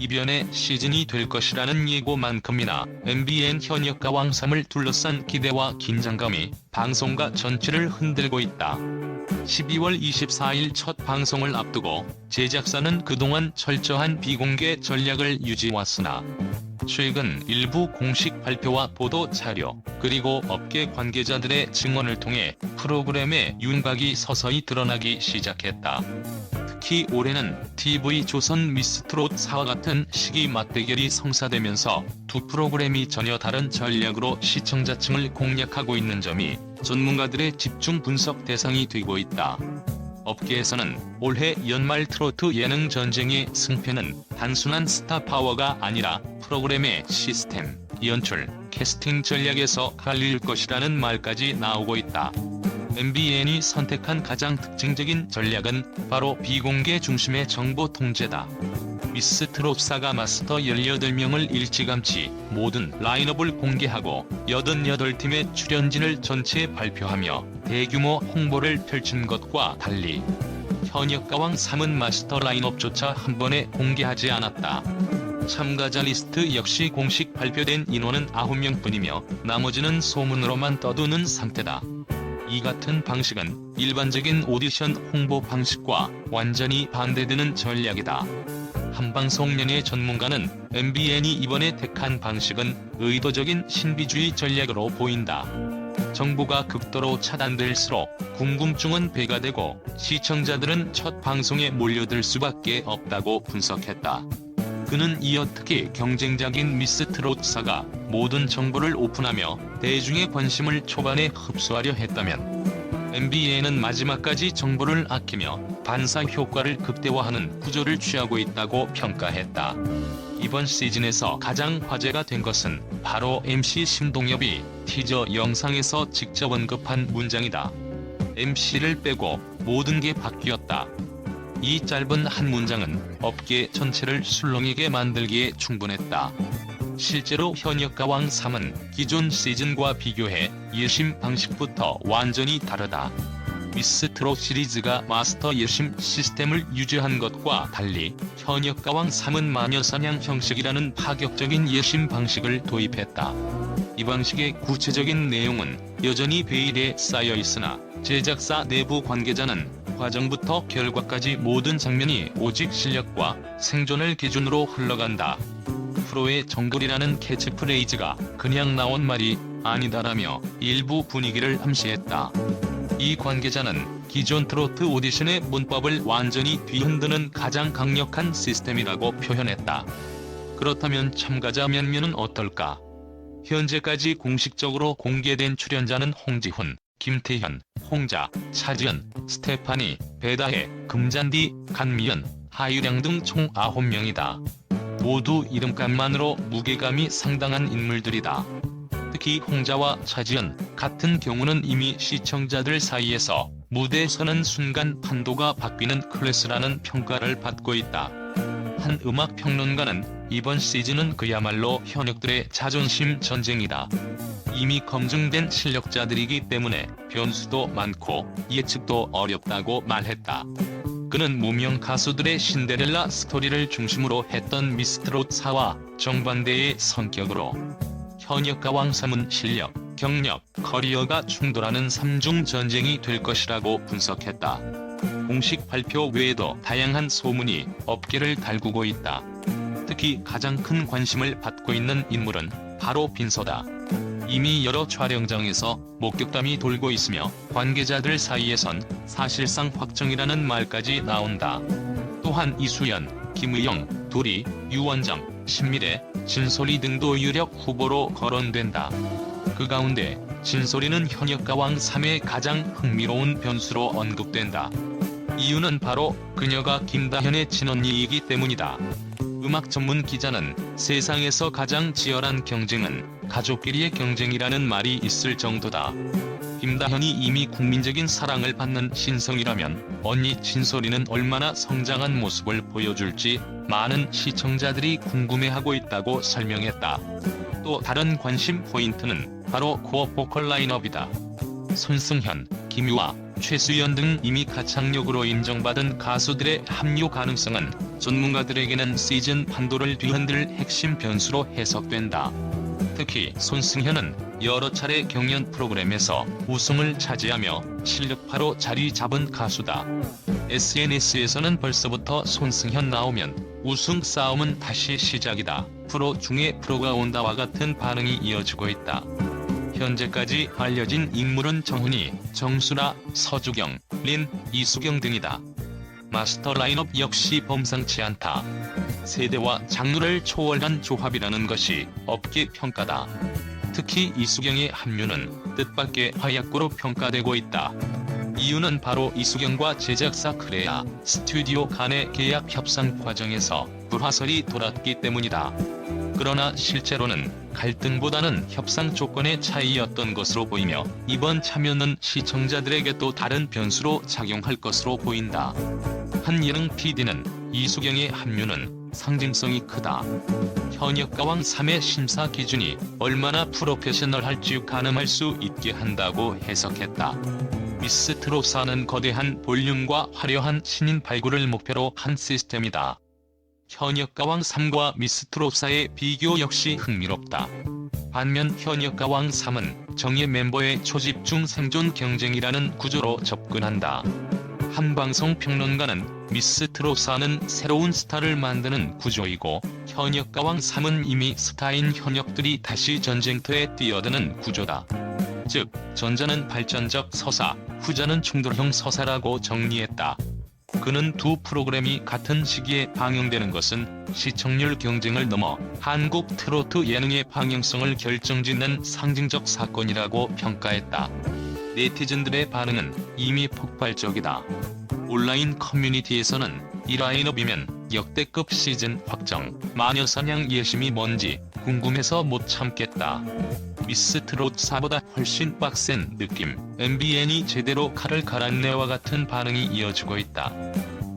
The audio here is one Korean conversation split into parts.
이변의 시즌이 될 것이라는 예고만큼이나 MBN 현역 가 왕삼을 둘러싼 기대와 긴장감이 방송가 전체를 흔들고 있다. 12월 24일 첫 방송을 앞두고 제작사는 그동안 철저한 비공개 전략을 유지해왔으나 최근 일부 공식 발표와 보도 자료, 그리고 업계 관계자들의 증언을 통해 프로그램의 윤곽이 서서히 드러나기 시작했다. 특히 올해는 TV조선 미스트롯 4와 같은 시기 맞대결이 성사되면서 두 프로그램이 전혀 다른 전략으로 시청자층을 공략하고 있는 점이 전문가들의 집중 분석 대상이 되고 있다. 업계에서는 올해 연말 트로트 예능 전쟁의 승패는 단순한 스타 파워가 아니라 프로그램의 시스템, 연출, 캐스팅 전략에서 갈릴 것이라는 말까지 나오고 있다. MBN이 선택한 가장 특징적인 전략은 바로 비공개 중심의 정보 통제다. 미스 트롯사가 마스터 18명을 일찌감치 모든 라인업을 공개하고 88팀의 출연진을 전체 발표하며 대규모 홍보를 펼친 것과 달리 현역 가왕 3은 마스터 라인업조차 한 번에 공개하지 않았다. 참가자 리스트 역시 공식 발표된 인원은 9명 뿐이며 나머지는 소문으로만 떠도는 상태다. 이 같은 방식은 일반적인 오디션 홍보 방식과 완전히 반대되는 전략이다. 한방송연예 전문가는 MBN이 이번에 택한 방식은 의도적인 신비주의 전략으로 보인다. 정보가 극도로 차단될수록 궁금증은 배가 되고 시청자들은 첫 방송에 몰려들 수밖에 없다고 분석했다. 그는 이어 특히 경쟁작인 미스 트롯사가 모든 정보를 오픈하며 대중의 관심을 초반에 흡수하려 했다면 MBN은 마지막까지 정보를 아끼며 반사 효과를 극대화하는 구조를 취하고 있다고 평가했다. 이번 시즌에서 가장 화제가 된 것은 바로 MC 심동엽이 티저 영상에서 직접 언급한 문장이다. MC를 빼고 모든 게 바뀌었다. 이 짧은 한 문장은 업계 전체를 술렁이게 만들기에 충분했다. 실제로 현역가왕 3은 기존 시즌과 비교해 예심 방식부터 완전히 다르다. 미스트롯 시리즈가 마스터 예심 시스템을 유지한 것과 달리 현역 가왕 3은 마녀 사냥 형식이라는 파격적인 예심 방식을 도입했다. 이 방식의 구체적인 내용은 여전히 베일에 쌓여 있으나 제작사 내부 관계자는 과정부터 결과까지 모든 장면이 오직 실력과 생존을 기준으로 흘러간다. 프로의 정글이라는 캐치프레이즈가 그냥 나온 말이 아니다라며 일부 분위기를 함시했다. 이 관계자는 기존 트로트 오디션의 문법을 완전히 뒤흔드는 가장 강력한 시스템이라고 표현했다. 그렇다면 참가자 면면은 어떨까? 현재까지 공식적으로 공개된 출연자는 홍지훈, 김태현, 홍자, 차지연, 스테파니, 배다혜, 금잔디, 간미연, 하유량 등 총 9명이다. 모두 이름값만으로 무게감이 상당한 인물들이다. 특히 홍자와 차지연 같은 경우는 이미 시청자들 사이에서 무대에 서는 순간 판도가 바뀌는 클래스라는 평가를 받고 있다. 한 음악 평론가는 이번 시즌은 그야말로 현역들의 자존심 전쟁이다. 이미 검증된 실력자들이기 때문에 변수도 많고 예측도 어렵다고 말했다. 그는 무명 가수들의 신데렐라 스토리를 중심으로 했던 미스트롯 4와 정반대의 성격으로 현역과 왕삼은 실력, 경력, 커리어가 충돌하는 3중 전쟁이 될 것이라고 분석했다. 공식 발표 외에도 다양한 소문이 업계를 달구고 있다. 특히 가장 큰 관심을 받고 있는 인물은 바로 빈서다. 이미 여러 촬영장에서 목격담이 돌고 있으며 관계자들 사이에선 사실상 확정이라는 말까지 나온다. 또한 이수연, 김의영, 도리, 유원정, 신미래, 진솔이 등도 유력 후보로 거론된다. 그 가운데 진솔이는 현역 가왕 3의 가장 흥미로운 변수로 언급된다. 이유는 바로 그녀가 김다현의 친언니이기 때문이다. 음악 전문 기자는 세상에서 가장 치열한 경쟁은 가족끼리의 경쟁이라는 말이 있을 정도다. 김다현이 이미 국민적인 사랑을 받는 신성이라면 언니 진솔이는 얼마나 성장한 모습을 보여줄지 많은 시청자들이 궁금해하고 있다고 설명했다. 또 다른 관심 포인트는 바로 코어 보컬 라인업이다. 손승현, 김유아, 최수연 등 이미 가창력으로 인정받은 가수들의 합류 가능성은 전문가들에게는 시즌 판도를 뒤흔들 핵심 변수로 해석된다. 특히 손승현은 여러 차례 경연 프로그램에서 우승을 차지하며 실력파로 자리 잡은 가수다. SNS에서는 벌써부터 손승현 나오면 우승 싸움은 다시 시작이다. 프로 중에 프로가 온다와 같은 반응이 이어지고 있다. 현재까지 알려진 인물은 정훈이, 정수라, 서주경, 린, 이수경 등이다. 마스터 라인업 역시 범상치 않다. 세대와 장르를 초월한 조합이라는 것이 업계 평가다. 특히 이수경의 합류는 뜻밖의 화약고로 평가되고 있다. 이유는 바로 이수경과 제작사 크레아 스튜디오 간의 계약 협상 과정에서 불화설이 돌았기 때문이다. 그러나 실제로는 갈등보다는 협상 조건의 차이였던 것으로 보이며 이번 참여는 시청자들에게 또 다른 변수로 작용할 것으로 보인다. 한 예능 PD는 이수경의 합류는 상징성이 크다. 현역 가왕 3의 심사 기준이 얼마나 프로페셔널할지 가늠할 수 있게 한다고 해석했다. 미스 트롯사는 거대한 볼륨과 화려한 신인 발굴을 목표로 한 시스템이다. 현역가왕 3과 미스 트롯사의 비교 역시 흥미롭다. 반면 현역가왕 3은 정예 멤버의 초집중 생존 경쟁이라는 구조로 접근한다. 한 방송 평론가는 미스 트롯사는 새로운 스타를 만드는 구조이고 현역가왕 3은 이미 스타인 현역들이 다시 전쟁터에 뛰어드는 구조다. 즉, 전자는 발전적 서사, 후자는 충돌형 서사라고 정리했다. 그는 두 프로그램이 같은 시기에 방영되는 것은 시청률 경쟁을 넘어 한국 트로트 예능의 방향성을 결정짓는 상징적 사건이라고 평가했다. 네티즌들의 반응은 이미 폭발적이다. 온라인 커뮤니티에서는 이 라인업이면 역대급 시즌 확정, 마녀사냥 예심이 뭔지 궁금해서 못 참겠다. 미스 트롯 4보다 훨씬 빡센 느낌, MBN이 제대로 칼을 갈았네와 같은 반응이 이어지고 있다.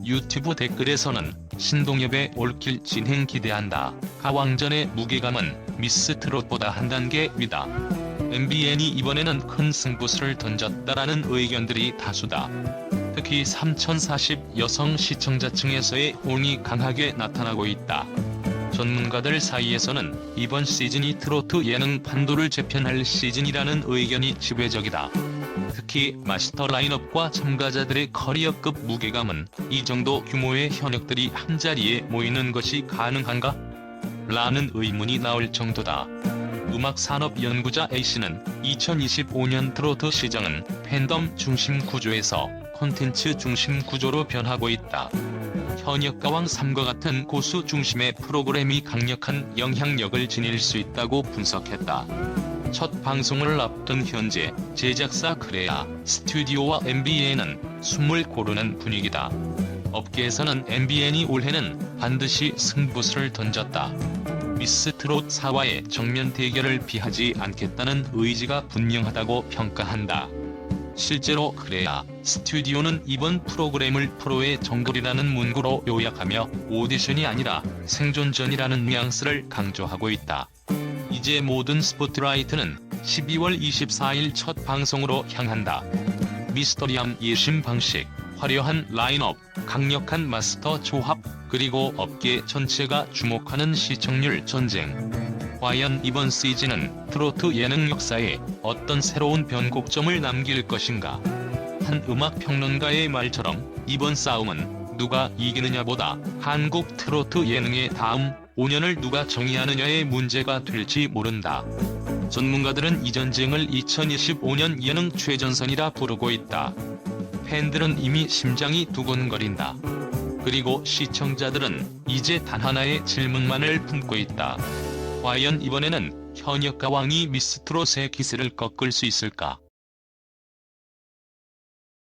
유튜브 댓글에서는 신동엽의 올킬 진행 기대한다. 가왕전의 무게감은 미스 트롯보다 한 단계 위다. MBN이 이번에는 큰 승부수를 던졌다라는 의견들이 다수다. 특히 3040 여성 시청자층에서의 호응이 강하게 나타나고 있다. 전문가들 사이에서는 이번 시즌이 트로트 예능 판도를 재편할 시즌이라는 의견이 지배적이다. 특히 마스터 라인업과 참가자들의 커리어급 무게감은 이 정도 규모의 현역들이 한자리에 모이는 것이 가능한가? 라는 의문이 나올 정도다. 음악산업연구자 A씨는 2025년 트로트 시장은 팬덤 중심 구조에서 콘텐츠 중심 구조로 변하고 있다. 현역가왕 3과 같은 고수 중심의 프로그램이 강력한 영향력을 지닐 수 있다고 분석했다. 첫 방송을 앞둔 현재 제작사 크레아, 스튜디오와 MBN은 숨을 고르는 분위기다. 업계에서는 MBN이 올해는 반드시 승부수를 던졌다. 미스 트롯 4와의 정면 대결을 피하지 않겠다는 의지가 분명하다고 평가한다. 실제로 그래야 스튜디오는 이번 프로그램을 프로의 정글이라는 문구로 요약하며 오디션이 아니라 생존전이라는 뉘앙스를 강조하고 있다. 이제 모든 스포트라이트는 12월 24일 첫 방송으로 향한다. 미스터리함 예심 방식, 화려한 라인업, 강력한 마스터 조합, 그리고 업계 전체가 주목하는 시청률 전쟁. 과연 이번 시즌은 트로트 예능 역사에 어떤 새로운 변곡점을 남길 것인가? 한 음악 평론가의 말처럼 이번 싸움은 누가 이기느냐보다 한국 트로트 예능의 다음 5년을 누가 정의하느냐의 문제가 될지 모른다. 전문가들은 이 전쟁을 2025년 예능 최전선이라 부르고 있다. 팬들은 이미 심장이 두근거린다. 그리고 시청자들은 이제 단 하나의 질문만을 품고 있다. 과연 이번에는 현역 가왕이 미스트롯의 기세를 꺾을 수 있을까?